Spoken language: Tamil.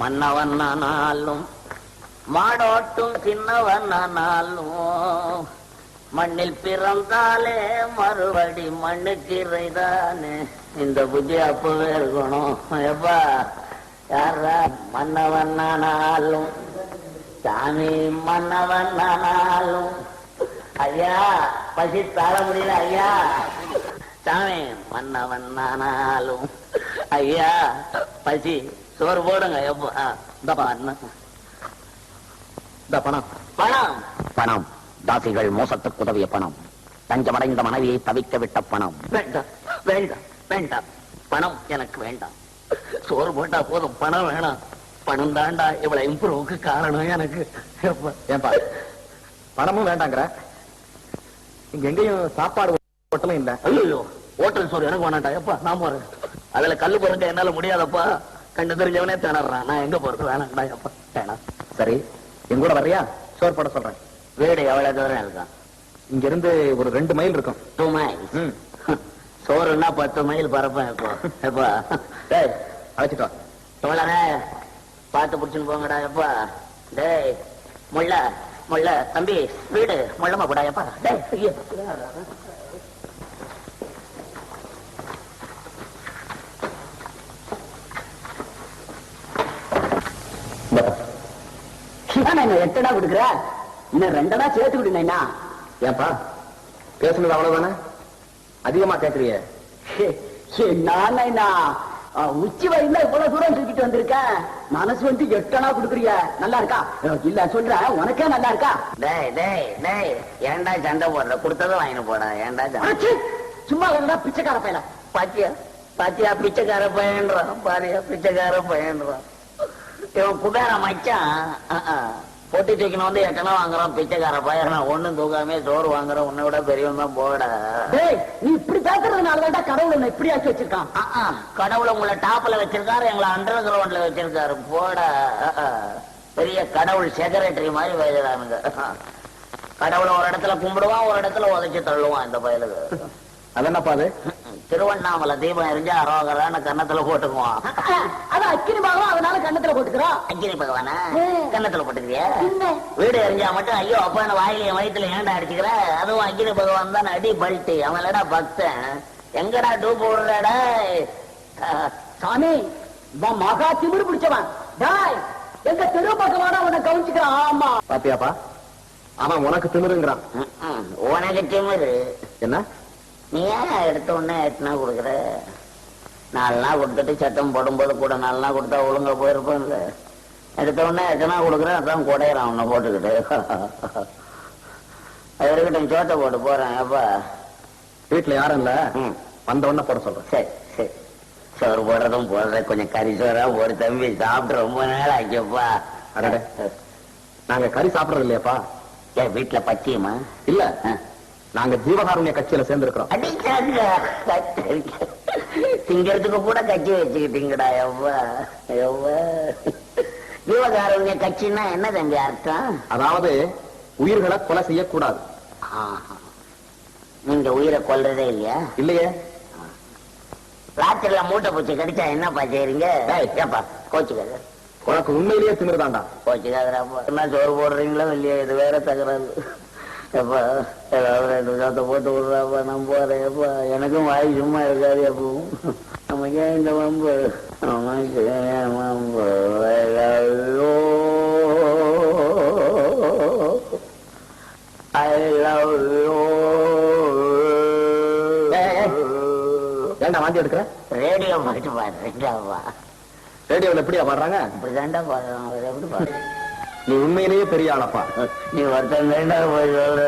மன்னவனானாலும் மாடோட்டும் சின்னவனானாலும் மண்ணில் பிறந்தாலே மறுபடி மண்ணுக்கிறைதானே. இந்த புத்தி அப்பவே இருக்கணும். எப்பா யாரா மன்னவனானாலும் சாமி மன்னவனானாலும் ஐயா பசி தாழ முடியல ஐயா. சாமி மன்னவனானாலும் ஐயா பசி சோறு போடுங்க எப்பா பணம் பணம். பணம். தாசிகள் மோசத்துக்கு உதவிய பணம். தஞ்சமடைந்த மனைவியை தவிக்க விட்ட பணம். வேண்டாம் வேண்டாம் வேண்டாம். பணம் எனக்கு வேண்டாம். சோறு போட்டா போதும் பணம் வேணாம். பணம் தாண்டா இவ்வளவு இம்ப்ரூவுக்கு காரணம் எனக்கு. ஏன்பா பணமும் வேண்டாங்கிற? இங்க எங்கேயும் சாப்பாடு ஹோட்டலும் இல்ல. ஐயோ ஹோட்டல் சோறு எனக்கு வேணாண்டா எப்பா. நான் போறேன். அதுல கல்லு பொறுக்க என்னால முடியாதப்பா. கண்டு தெரிஞ்சவனே திணறான். நான் எங்க போறது? வேணாண்டா எப்பா வேணாம். சரி என் கூட வர்றியா? சோறு போட சொல்றேன். வீடு எவ்வளவு தூரம் இருக்கான் இங்க இருந்து ஒரு ரெண்டு மைல் இருக்கும். டூ மைல்ஸ் ம். சோறுன்னா பத்து மைல் பரப்பேன் இப்போ. எப்பா? டேய் அழைச்சிட்டு வா. தோழரே பார்த்து பிடிச்சுன்னு போங்கடா எப்பா? டேய் முள்ள முள்ள தம்பி வீடு முள்ளமா போடா எப்பா? டேய் ஐயோ. எட்டடா கொடுக்குற? இன்னும் ரெண்டடா சேர்த்து விடுனா ஏன்பா பேசுனது அவ்வளவுதானே? அதிகமா கேக்குறியே. நானா. உச்சி வயதுல இவ்வளவு தூரம் தூக்கிட்டு வந்திருக்கேன் மனசு வந்து எட்டனா குடுக்குறிய. நல்லா இருக்கா? இல்ல சொல்றேன் உனக்கே நல்லா இருக்கா? டேய் டேய் டேய். ஏன்டா சண்டை போடுற? கொடுத்ததும் வாங்கிட்டு போடா. ஏன்டா சும்மா இருந்தா பிச்சைக்கார பையல பாத்தியா? பாத்தியா பிச்சைக்கார பையன்றான். பாரியா பிச்சைக்கார பையன்றான். இவன் குபேர மச்சான். பொட்டி தூக்கின வந்து எட்டனா வாங்குறான் பிச்சைக்கார பையன் நான் ஒண்ணும் தூக்காமே சோறு வாங்குறேன் உன்னை விட பெரியவன் தான் போட நீ இப்படி பேசுறதுனால தான் கடவுள் உன்னை இப்படி ஆக்கி வச்சிருக்கான். கடவுளை உங்களை டாப்ல வச்சிருக்காரு எங்களை அண்டர் கிரவுண்ட்ல வச்சிருக்காரு போட. பெரிய கடவுள் செக்ரட்டரி மாதிரி வயதானுங்க கடவுளை ஒரு இடத்துல கும்பிடுவான் ஒரு இடத்துல உதைச்சு தள்ளுவான் இந்த பயலுக்கு. அது என்னப்பா அது? திருவண்ணாமலை தீபம் எரிஞ்சா அரோகரான கன்னத்துல போட்டுக்குவான். அக்கினி பாகம் அதனால கண்ணத்துல போட்டுக்கிறான் அக்கினி பகவானா? ம். கன்னத்துல போட்டுக்கிறியா? என்ன? வீடு எரிஞ்சா மட்டும் ஐயோ அப்பா என்ன வாயில என் வயித்துல ஏன்டா அடிச்சுக்கிற? அதுவும் அக்கினி பகவான் தான் அடி பல்ட்டி. அவன் இல்லடா பக்தன். எங்கடா டூப் விடுறடா சாமி மகா திமிரு பிடிச்சவன். டாய் எங்க தெரு பக்கமான உன்னை கவனிச்சுக்கிறான் ஆமா. பாத்தியாப்பா அவன் உனக்கு திமிருங்கிறான். உனக்கு திமிரு. என்ன? நீ ஏன் எடுத்த உடனே எட்டுனா கொடுக்குற? நாலு நாள் கொடுத்துட்டு சத்தம் போடும்போது கூட நாலு நாள் கொடுத்தா ஒழுங்கா போயிருப்பேன்ல எடுத்த உடனே எட்டனா கொடுக்குறேன்? அதான் குடையிறான் உன்னை போட்டுக்கிட்டு. அது இருக்கட்டும் சோத்தை போட்டு போறேன் அப்பா. வீட்டுல யாரும் இல்ல. வந்த உடனே போட சொல்றேன். சரி சரி. சோறு போடுறதும் போடுறேன் கொஞ்சம் கறி சோறா ஒரு தம்பி சாப்பிட்டு ரொம்ப ஆச்சுப்பா. அடடே. நாங்க கறி சாப்பிடறது இல்லையாப்பா? ஏன் வீட்டுல பச்சியமா? இல்ல. நாங்க ஜீவகாருண்ய கட்சியில சேர்ந்திருக்கிறோம். அடிச்சாங்க திங்கிறதுக்கு கூட கட்சி வச்சுக்கிட்டீங்கடா எவ்வா எவ்வா ஜீவகாருண்ய கட்சின்னா என்ன தம்பி அர்த்தம்? அதாவது உயிர்களை கொலை செய்யக்கூடாது. ஆஹா. நீங்க உயிரை கொல்றதே இல்லையா? இல்லையே. ராத்திரில மூட்டை பூச்சி கடிச்சா என்னப்பா செய்றீங்க. ஏப்பா கோச்சுக்காத. உனக்கு உண்மையிலேயே திமிருதாண்டா கோச்சுக்காதராப்பா என்ன சோறு போடுறீங்களோ இல்லையா இது வேற தகராறு. எப்பா ஏதாவது ரெண்டு சாத்த போட்டு விடுறாப்பா நான் போறேன் எப்பா எனக்கும் வாய் சும்மா இருக்காது எப்பவும் நமக்கு ஏன் இந்த வம்பு. நமக்கு ஏன் வம்பு ஐயோ. ஏன்டா வாந்தி எடுக்கிற? ரேடியோ பாட்டு பாடுறீங்களாப்பா ரேடியோல எப்படியா பாடுறாங்க? இப்படிதான்டா பாடுறாங்க எப்படி பாடுறேன் நீ உண்மையிலேயே பெரிய ஆளப்பா. நீ ஒருத்தன் போய் சொல்ற